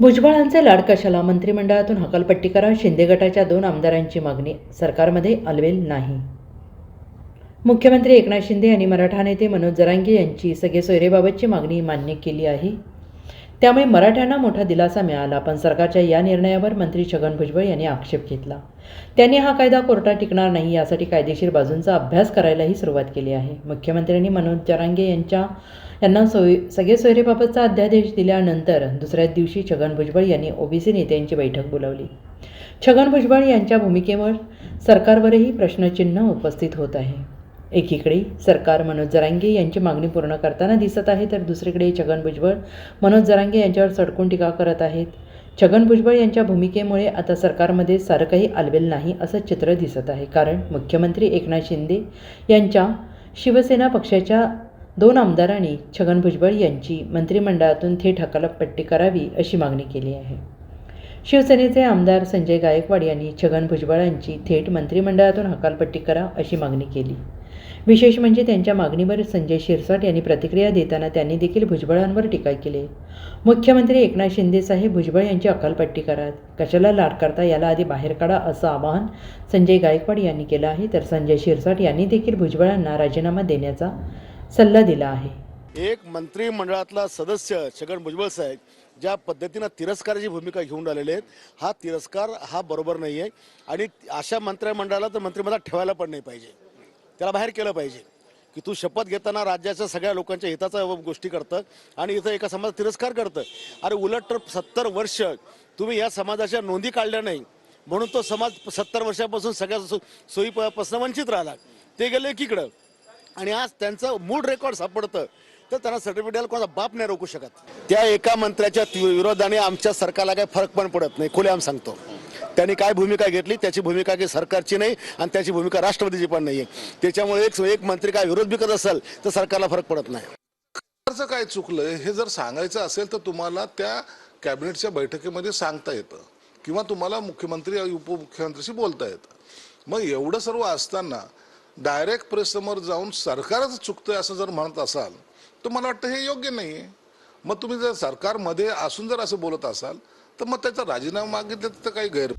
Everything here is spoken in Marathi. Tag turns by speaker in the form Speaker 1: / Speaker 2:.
Speaker 1: भुजबळांचे लाड कशाला? मंत्रिमंडळातून हकालपट्टी करा. शिंदे गटाच्या दोन आमदारांची मागणी. सरकारमध्ये अलवेल नाही. मुख्यमंत्री एकनाथ शिंदे यांनी मराठा नेते मनोज जरांगे यांची सगळे सोयरेबाबतची मागणी मान्य केली आहे. त्यामुळे मराठ्यांना मोठा दिलासा मिळाला पण सरकारच्या या निर्णयावर मंत्री छगन भुजबळ यांनी आक्षेप घेतला. त्यांनी हा कायदा कोर्टात टिकणार नाही यासाठी कायदेशीर बाजूंचा अभ्यास करायलाही सुरुवात केली आहे. मुख्यमंत्र्यांनी मनोज जरांगे यांच्या त्यांना सोय सगळे सोयरेबाबतचा अध्यादेश दिल्यानंतर दुसऱ्याच दिवशी छगन भुजबळ यांनी ओबीसी नेत्यांची बैठक बोलावली. छगन भुजबळ यांच्या भूमिकेवर सरकारवरही प्रश्नचिन्ह उपस्थित होत आहे. एकीकडे सरकार मनोज जरांगे यांची मागणी पूर्ण करताना दिसत आहे तर दुसरीकडे छगन भुजबळ मनोज जरांगे यांच्यावर सडकून टीका करत आहेत. छगन भुजबळ यांच्या भूमिकेमुळे आता सरकारमध्ये सारं काही आलबेल नाही असं चित्र दिसत आहे. कारण मुख्यमंत्री एकनाथ शिंदे यांच्या शिवसेना पक्षाच्या दोन आमदारांनी छगन भुजबळ यांची मंत्रिमंडळातून थेट हकालपट्टी करावी अशी मागणी केली आहे. शिवसेनेचे आमदार संजय गायकवाड यांनी छगन भुजबळांची थेट मंत्रिमंडळातून हकालपट्टी करा अशी मागणी केली. विशेष म्हणजे त्यांच्या मागणीवर संजय शिरसाट यांनी प्रतिक्रिया देताना त्यांनी देखील भुजबळांवर टीका केली. मुख्यमंत्री एकनाथ शिंदे साहेब भुजबळ यांची अकालपट्टी करा कशाला लाड करता याला आधी बाहेर काढा असं आवाहन संजय गायकवाड यांनी केलं आहे. तर संजय शिरसाट यांनी देखील भुजबळांना राजीनामा देण्याचा सल्ला दिला आहे.
Speaker 2: एक मंत्रिमंडळातला सदस्य छगन भुजबळ साहेब ज्या पद्धतीनं तिरस्काराची भूमिका घेऊन राहिलेले आहेत हा तिरस्कार हा बरोबर नाही आहे आणि अशा मंत्रिमंडळाला तर मंत्रिमंडळात ठेवायला पण नाही पाहिजे. त्याला बाहेर केलं पाहिजे की तू शपथ घेताना राज्याच्या सगळ्या लोकांच्या हिताचा गोष्टी करतं आणि इथं एका समाजात तिरस्कार करतं. अरे उलट तर सत्तर वर्ष तुम्ही या समाजाच्या नोंदी काढल्या नाही म्हणून तो समाज सत्तर वर्षापासून सगळ्या सोयीपासून वंचित राहिला. ते गेले एकीकडं आणि आज त्यांचं मूळ रेकॉर्ड सापडतं. तर त्यांना सर्टिफिकेट द्यायला कोणाचा बाप नाही रोखू शकत. त्या एका मंत्र्याच्या विरोधाने आमच्या सरकारला काही फरक पण पडत नाही खुलेआम सांगतो. त्यांनी काय भूमिका घेतली त्याची भूमिका काही सरकारची नाही आणि त्याची भूमिका राष्ट्रपतीची पण नाही आहे त्याच्यामुळे एक एक मंत्री काय विरोध बी करत असेल तर सरकारला फरक पडत नाही.
Speaker 3: सरकारचं काय चुकलं हे जर सांगायचं असेल तर तुम्हाला त्या कॅबिनेटच्या बैठकीमध्ये सांगता येतं. किंवा तुम्हाला मुख्यमंत्री आणि उपमुख्यमंत्र्याशी बोलता येतं. मग एवढं सर्व असताना डायरेक्ट प्रेससमोर जाऊन सरकारच चुकतंय असं जर म्हणत असाल तर मला वाटतं हे योग्य नाही आहे मग तुम्ही जर सरकारमध्ये असून जर असं बोलत असाल तर मग त्याचा राजीनामा मागितलं तर काही गैर